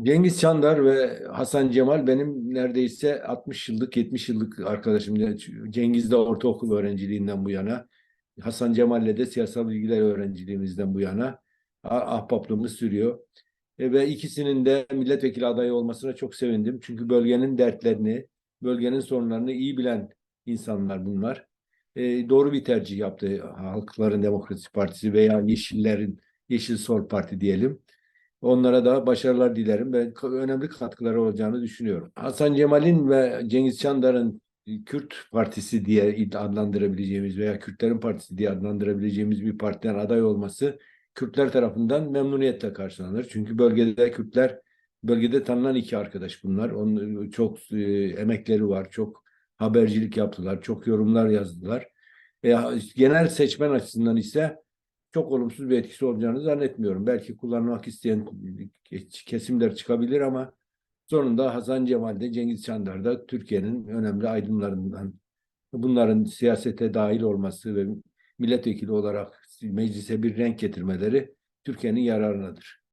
Cengiz Çandar ve Hasan Cemal benim neredeyse 60 yıllık 70 yıllık arkadaşım. Cengiz de ortaokul öğrenciliğinden bu yana. Hasan Cemal'le de siyasal bilgiler öğrenciliğimizden bu yana ah- ahbaplığımız sürüyor. E, ve ikisinin de milletvekili adayı olmasına çok sevindim. Çünkü bölgenin dertlerini, bölgenin sorunlarını iyi bilen insanlar bunlar. E, doğru bir tercih yaptı Halkların Demokrasi Partisi veya Yeşillerin, Yeşil Sol Parti diyelim. Onlara da başarılar dilerim ve önemli katkıları olacağını düşünüyorum. Hasan Cemal'in ve Cengiz Çandar'ın Kürt Partisi diye adlandırabileceğimiz veya Kürtlerin Partisi diye adlandırabileceğimiz bir partiden aday olması Kürtler tarafından memnuniyetle karşılanır. Çünkü bölgede Kürtler, bölgede tanınan iki arkadaş bunlar. Onun çok e, emekleri var, çok habercilik yaptılar, çok yorumlar yazdılar. E, genel seçmen açısından ise çok olumsuz bir etkisi olacağını zannetmiyorum. Belki kullanmak isteyen kesimler çıkabilir ama sonunda Hasan Cemal de Cengiz Çandar da Türkiye'nin önemli aydınlarından. Bunların siyasete dahil olması ve milletvekili olarak meclise bir renk getirmeleri Türkiye'nin yararınadır.